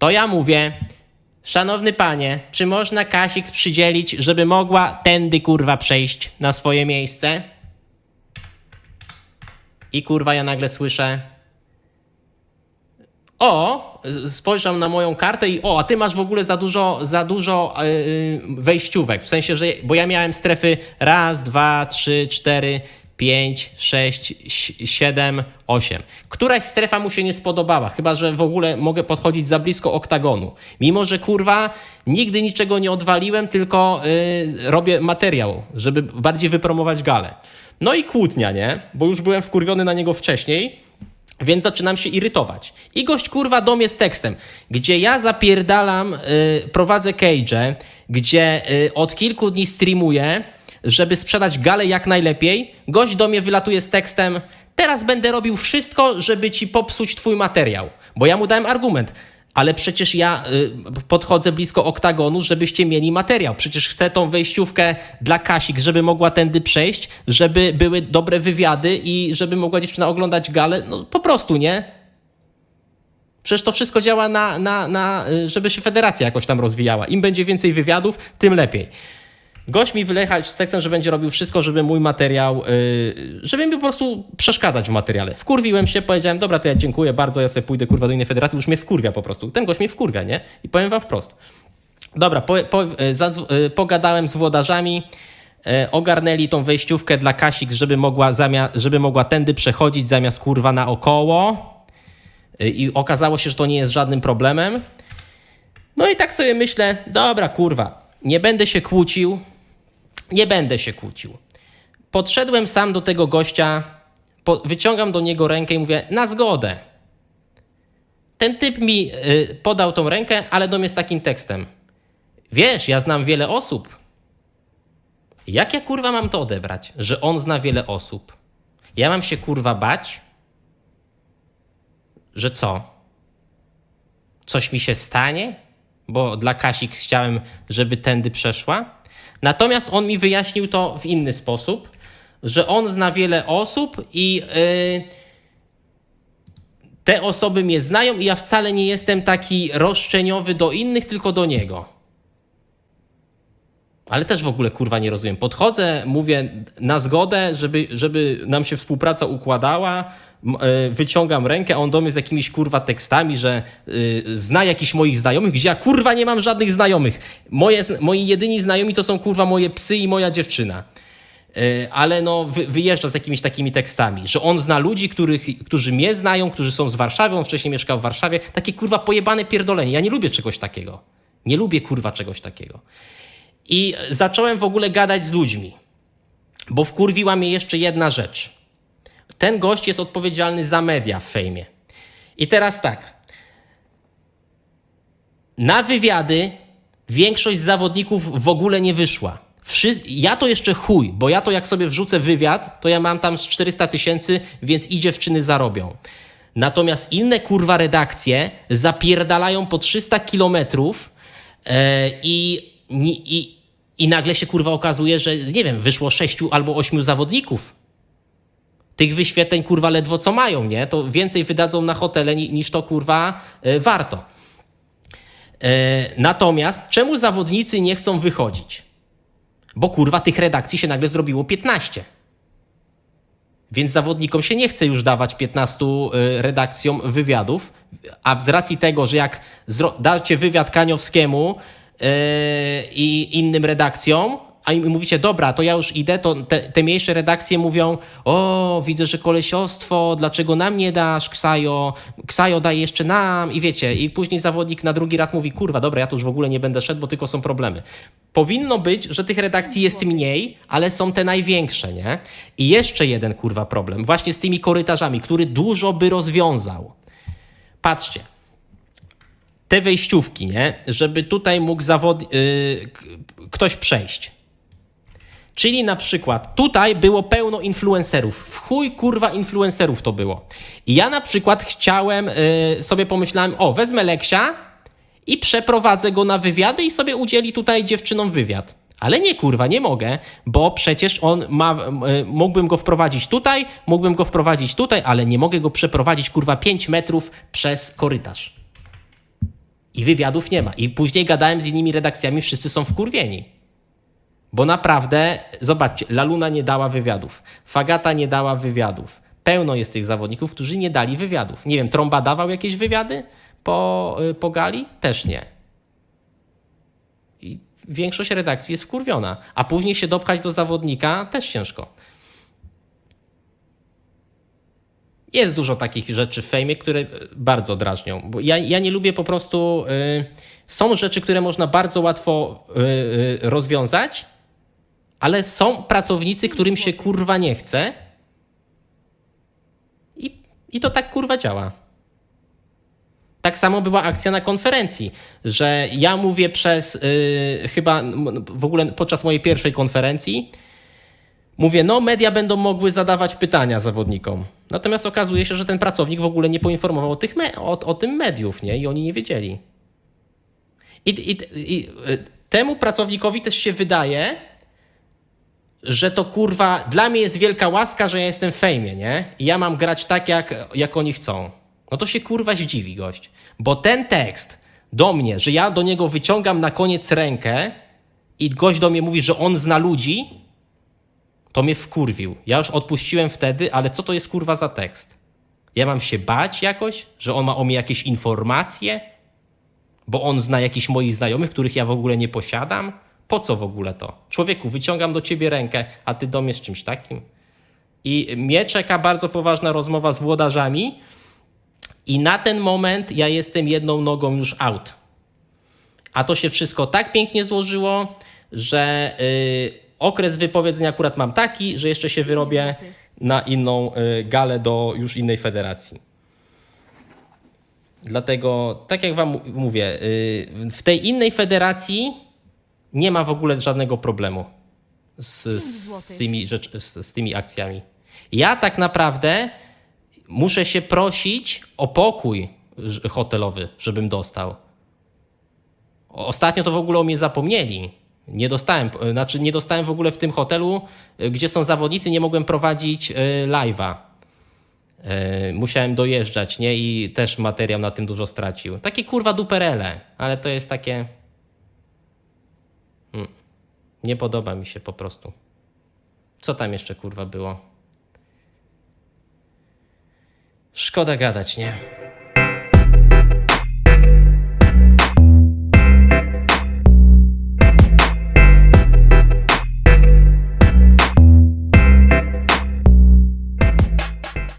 To ja mówię, szanowny panie, czy można Kasik przydzielić, żeby mogła tędy kurwa przejść na swoje miejsce? I kurwa ja nagle słyszę. O, spojrzał na moją kartę i o, a ty masz w ogóle za dużo, za dużo yy, wejściówek. W sensie, że bo ja miałem strefy raz, dwa, trzy, cztery, pięć, sześć, si- siedem, osiem. Któraś strefa mu się nie spodobała, chyba że w ogóle mogę podchodzić za blisko oktagonu. Mimo, że kurwa nigdy niczego nie odwaliłem, tylko yy, robię materiał, żeby bardziej wypromować galę. No i kłótnia, nie? Bo już byłem wkurwiony na niego wcześniej. Więc zaczynam się irytować. I gość kurwa do mnie z tekstem, gdzie ja zapierdalam, y, prowadzę cage, gdzie y, od kilku dni streamuję, żeby sprzedać galę jak najlepiej. Gość do mnie wylatuje z tekstem, teraz będę robił wszystko, żeby ci popsuć twój materiał. Bo ja mu dałem argument. Ale przecież ja y, podchodzę blisko oktagonu, żebyście mieli materiał. Przecież chcę tą wejściówkę dla Kasik, żeby mogła tędy przejść, żeby były dobre wywiady i żeby mogła dziewczyna oglądać galę. No po prostu, nie? Przecież to wszystko działa na, na, na, y, żeby się federacja jakoś tam rozwijała. Im będzie więcej wywiadów, tym lepiej. Gość mi wylechać z tekstem, że będzie robił wszystko, żeby mój materiał, yy, żeby mi po prostu przeszkadzać w materiale. Wkurwiłem się, powiedziałem, dobra, to ja dziękuję bardzo, ja sobie pójdę kurwa do innej federacji, już mnie wkurwia po prostu. Ten gość mnie wkurwia, nie? I powiem wam wprost. Dobra, po, po, yy, zadzw- yy, pogadałem z włodarzami, ogarnęli tą wejściówkę dla Kasik, żeby mogła, zamia- żeby mogła tędy przechodzić zamiast kurwa naokoło. I okazało się, że to nie jest żadnym problemem. No i tak sobie myślę, dobra, kurwa, nie będę się kłócił, nie będę się kłócił. Podszedłem sam do tego gościa, wyciągam do niego rękę i mówię, na zgodę. Ten typ mi y, podał tą rękę, ale do mnie z takim tekstem. Wiesz, ja znam wiele osób. Jak ja kurwa mam to odebrać, że on zna wiele osób? Ja mam się kurwa bać? Że co? Coś mi się stanie? Bo dla Kasik chciałem, żeby tędy przeszła. Natomiast on mi wyjaśnił to w inny sposób, że on zna wiele osób i yy, te osoby mnie znają i ja wcale nie jestem taki roszczeniowy do innych, tylko do niego. Ale też w ogóle kurwa nie rozumiem. Podchodzę, mówię na zgodę, żeby, żeby nam się współpraca układała. e, Wyciągam rękę, a on do mnie z jakimiś kurwa tekstami, że y, zna jakichś moich znajomych, gdzie ja kurwa nie mam żadnych znajomych. Moje, moi jedyni znajomi to są kurwa moje psy i moja dziewczyna. Y, Ale no, wy, wyjeżdża z jakimiś takimi tekstami, że on zna ludzi, których, którzy mnie znają, którzy są z Warszawy, on wcześniej mieszkał w Warszawie. Takie kurwa pojebane pierdolenie. Ja nie lubię czegoś takiego. Nie lubię kurwa czegoś takiego. I zacząłem w ogóle gadać z ludźmi, bo wkurwiła mnie jeszcze jedna rzecz. Ten gość jest odpowiedzialny za media w fejmie. I teraz tak. Na wywiady większość zawodników w ogóle nie wyszła. Ja to jeszcze chuj, bo ja to jak sobie wrzucę wywiad, to ja mam tam z 400 tysięcy, więc i dziewczyny zarobią. Natomiast inne kurwa redakcje zapierdalają po 300 kilometrów e, i, i, i, nagle się kurwa okazuje, że nie wiem, wyszło sześciu albo ośmiu zawodników. Tych wyświetleń kurwa ledwo co mają, nie? To więcej wydadzą na hotele ni- niż to kurwa e, warto. E, natomiast czemu zawodnicy nie chcą wychodzić? Bo kurwa tych redakcji się nagle zrobiło 15. Więc zawodnikom się nie chce już dawać 15 y, redakcjom wywiadów, a z racji tego, że jak dacie wywiad Kaniowskiemu i innym redakcjom, a im mówicie, dobra, to ja już idę, to te, te mniejsze redakcje mówią, o, widzę, że kolesiostwo, dlaczego nam nie dasz, Ksajo, Ksajo daj jeszcze nam i wiecie, i później zawodnik na drugi raz mówi, kurwa, dobra, ja tu już w ogóle nie będę szedł, bo tylko są problemy. Powinno być, że tych redakcji jest mniej, ale są te największe, nie? I jeszcze jeden, kurwa, problem, właśnie z tymi korytarzami, który dużo by rozwiązał. Patrzcie, te wejściówki, nie? Żeby tutaj mógł zawod... Yy, ktoś przejść. Czyli na przykład tutaj było pełno influencerów. W chuj kurwa influencerów to było. I ja na przykład chciałem, y, sobie pomyślałem, o wezmę Leksia i przeprowadzę go na wywiady i sobie udzieli tutaj dziewczynom wywiad. Ale nie kurwa, nie mogę, bo przecież on ma, y, mógłbym go wprowadzić tutaj, mógłbym go wprowadzić tutaj, ale nie mogę go przeprowadzić kurwa 5 metrów przez korytarz. I wywiadów nie ma. I później gadałem z innymi redakcjami, wszyscy są wkurwieni. Bo naprawdę, zobaczcie, Laluna nie dała wywiadów, Fagata nie dała wywiadów. Pełno jest tych zawodników, którzy nie dali wywiadów. Nie wiem, Tromba dawał jakieś wywiady po, y, po gali? Też nie. I większość redakcji jest wkurwiona. A później się dopchać do zawodnika też ciężko. Jest dużo takich rzeczy w fejmie, które bardzo drażnią. Bo ja, ja nie lubię po prostu. y, są rzeczy, które można bardzo łatwo y, y, rozwiązać, ale są pracownicy, którym się kurwa nie chce. I, I to tak kurwa działa. Tak samo była akcja na konferencji, że ja mówię przez y, chyba w ogóle podczas mojej pierwszej konferencji. Mówię, no media będą mogły zadawać pytania zawodnikom. Natomiast okazuje się, że ten pracownik w ogóle nie poinformował o, o, o tym mediów, nie? I oni nie wiedzieli. I, i, i y, temu pracownikowi też się wydaje, że to kurwa, dla mnie jest wielka łaska, że ja jestem w fejmie, nie? I ja mam grać tak, jak, jak oni chcą. No to się kurwa zdziwi gość. Bo ten tekst do mnie, że ja do niego wyciągam na koniec rękę i gość do mnie mówi, że on zna ludzi, to mnie wkurwił. Ja już odpuściłem wtedy, ale co to jest kurwa za tekst? Ja mam się bać jakoś, że on ma o mnie jakieś informacje? Bo on zna jakichś moich znajomych, których ja w ogóle nie posiadam? Po co w ogóle to? Człowieku, wyciągam do ciebie rękę, a ty do mnie z czymś takim? I mnie czeka bardzo poważna rozmowa z włodarzami, i na ten moment ja jestem jedną nogą już out. A to się wszystko tak pięknie złożyło, że y, okres wypowiedzenia akurat mam taki, że jeszcze się wyrobię na inną y, galę do już innej federacji. Dlatego, tak jak Wam mówię, y, w tej innej federacji nie ma w ogóle żadnego problemu z, z, tymi, rzecz, z, z tymi akcjami. Ja tak naprawdę muszę się prosić o pokój hotelowy, żebym dostał. Ostatnio to w ogóle o mnie zapomnieli. Nie dostałem, znaczy nie dostałem w ogóle w tym hotelu, gdzie są zawodnicy, nie mogłem prowadzić e, live'a. E, Musiałem dojeżdżać, nie? I też materiał na tym dużo stracił. Takie kurwa duperele, ale to jest takie... Hmm. Nie podoba mi się po prostu. Co tam jeszcze kurwa było? Szkoda gadać, nie?